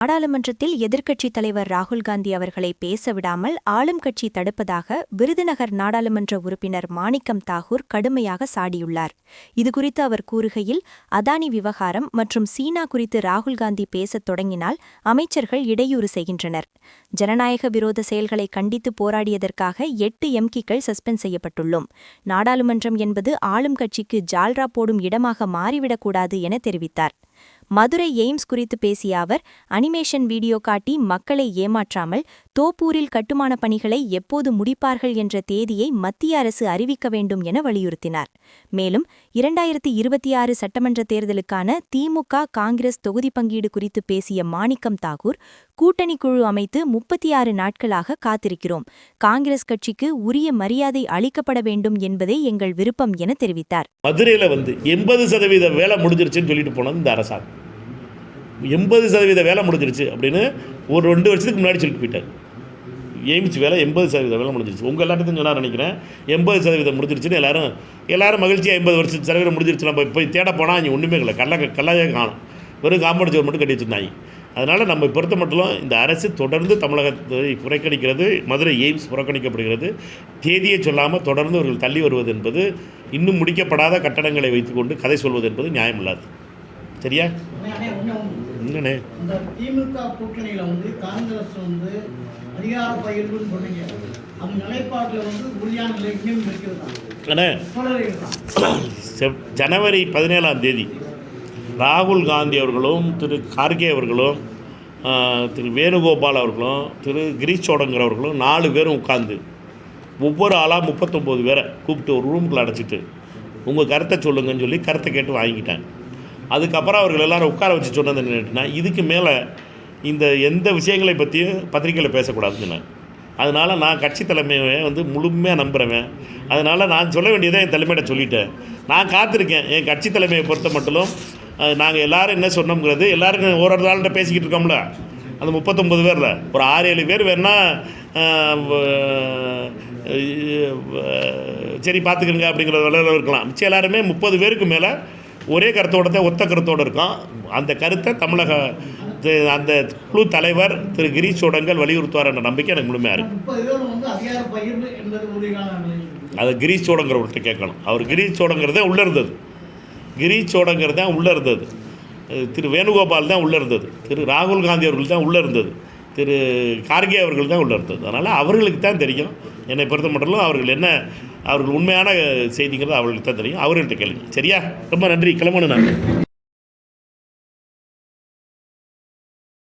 நாடாளுமன்றத்தில் எதிர்க்கட்சித் தலைவர் ராகுல் காந்தி அவர்களை பேச விடாமல் ஆளும் கட்சி தடுப்பதாக விருதுநகர் நாடாளுமன்ற உறுப்பினர் மாணிக்கம் தாகூர் கடுமையாக சாடியுள்ளார். இதுகுறித்து அவர் கூறுகையில் அதானி விவகாரம் மற்றும் சீனா குறித்து ராகுல் காந்தி பேசத் தொடங்கினால் அமைச்சர்கள் இடையூறு செய்கின்றனர். ஜனநாயக விரோத செயல்களை கண்டித்து போராடியதற்காக எட்டு எம்கிக்கள் சஸ்பெண்ட் செய்யப்பட்டுள்ளோம். நாடாளுமன்றம் என்பது ஆளும் கட்சிக்கு ஜால்ரா போடும் இடமாக மாறிவிடக்கூடாது என தெரிவித்தார். மதுரை எய்ம்ஸ் குறித்து பேசிய அவர் அனிமேஷன் வீடியோ காட்டி மக்களை ஏமாற்றாமல் தோப்பூரில் கட்டுமான பணிகளை எப்போது முடிப்பார்கள் என்ற தேதியை மத்திய அரசு அறிவிக்க வேண்டும் என வலியுறுத்தினார். மேலும் இரண்டாயிரத்தி இருபத்தி ஆறு சட்டமன்ற தேர்தலுக்கான திமுக காங்கிரஸ் தொகுதி பங்கீடு குறித்து பேசிய மாணிக்கம் தாகூர் கூட்டணி குழு அமைத்து முப்பத்தி ஆறு நாட்களாக காத்திருக்கிறோம். காங்கிரஸ் கட்சிக்கு உரிய மரியாதை அளிக்கப்பட வேண்டும் என்பதே எங்கள் விருப்பம் என தெரிவித்தார். மதுரையில் வந்து எண்பது சதவீத வேலை முடிஞ்சிருச்சுன்னு சொல்லிட்டு போனது இந்த அரசாங்கம். எண்பது சதவீத வேலை முடிஞ்சிருச்சு அப்படின்னு ஒரு ரெண்டு வருஷத்துக்கு முன்னாடி சொல்லிட்டு போயிட்டார். எய்ம்ஸ் வேலை எண்பது சதவீத வேலை முடிஞ்சிருச்சு. உங்கள் எல்லாத்தையும் சொன்னார் நினைக்கிறேன். எண்பது சதவீதம் முடிஞ்சிருச்சுன்னு எல்லாரும் எல்லாரும் மகிழ்ச்சியாக எண்பது வருஷம் சதவீதம் முடிஞ்சிருச்சு நம்ம போய் தேட போனால் இங்கே ஒன்றுமே இல்லை. கல்லா கல்லாவே காணும். வெறும் காம்பவுண்ட் சுவர் மட்டும் கட்டி வச்சுருந்தாங்க. அதனால் நம்ம பொறுத்த மட்டும் இந்த அரசு தொடர்ந்து தமிழகத்தை புறக்கணிக்கிறது மதுரை எய்ம்ஸ் புறக்கணிக்கப்படுகிறது. தேதியை சொல்லாமல் தொடர்ந்து அவர்கள் தள்ளி வருவது என்பது இன்னும் முடிக்கப்படாத கட்டடங்களை வைத்துக்கொண்டு கதை சொல்வது என்பது நியாயமில்லாது. சரியா? என்னண்ணே இந்த திமுக கூட்டணியில வந்து காங்கிரஸ் வந்து அதிகார பகிர்வுன்னு சொன்னீங்க. அந்த நிலைப்பாட்டில் வந்து உறுதியான இன்னும் இருக்கிறதா? ஜனவரி பதினேழாம் தேதி ராகுல் காந்தி அவர்களும் திரு கார்கே அவர்களும் திரு வேணுகோபால் அவர்களும் திரு கிரீஷ் சோடங்கர் அவர்களும் நாலு பேரும் உட்காந்து ஒவ்வொரு ஆளாக முப்பத்தொம்போது பேரை கூப்பிட்டு ஒரு ரூமுக்குள்ள அடைச்சிட்டு உங்கள் கருத்தை சொல்லுங்கன்னு சொல்லி கருத்தை கேட்டு வாங்கிக்கிட்டாங்க அதுக்கப்புறம் அவர்கள் எல்லாரும் உட்கார வச்சு சொன்னது என்னன்னா இதுக்கு மேலே இந்த எந்த விஷயங்களை பற்றியும் பத்திரிக்கையில் பேசக்கூடாதுன்னு சொன்னேன் அதனால் நான் கட்சி தலைமையை வந்து முழுமையாக நம்புகிறவன் அதனால் நான் சொல்ல வேண்டியதை என் தலைமையிட்ட சொல்லிட்டேன். நான் காத்திருக்கேன். என் கட்சி தலைமையை பொறுத்த மட்டும் நாங்கள் எல்லாரும் என்ன சொன்னோங்கிறது எல்லோரும் ஒரு ஒரு ஆள்கிட்ட பேசிக்கிட்டு இருக்கோம்ல. அந்த முப்பத்தொம்பது பேரில். ஒரு ஆறு ஏழு பேர் வேணால் சரி பார்த்துக்கிறங்க அப்படிங்கிற வேலையில் இருக்கலாம். மிச்சம் எல்லாருமே முப்பது பேருக்கு மேலே ஒரே கருத்தோட தான் ஒத்த கருத்தோடு இருக்கோம் அந்த கருத்தை தமிழக அந்த குழு தலைவர் திரு கிரீஷ் சோடங்கல் வலியுறுத்துவார் என்ற நம்பிக்கை எனக்கு முழுமையாக இருக்குது நிலை அதை கிரீஷ் சோடங்கிறவர்கிட்ட கேட்கணும். அவர் கிரீஷ் சோடங்கிறதே உள்ளே இருந்தது. கிரீஷ் சோடங்கிறது தான் உள்ளே இருந்தது. திரு வேணுகோபால் தான் உள்ளே இருந்தது. திரு ராகுல் காந்தி அவர்கள் தான் உள்ளே இருந்தது. திரு கார்கே அவர்கள் தான் உள்ளே இருந்தது. அதனால் அவர்களுக்கு தான் தெரியும். என்னை பொறுத்த மட்டும் அவர்கள் என்ன அவர்கள் உண்மையான செய்திங்கிறது அவர்களுக்கு தான் தெரியும். அவர்கள்ட்ட கேளுங்க சரியா? ரொம்ப நன்றி. கிளம்பணும் நான்.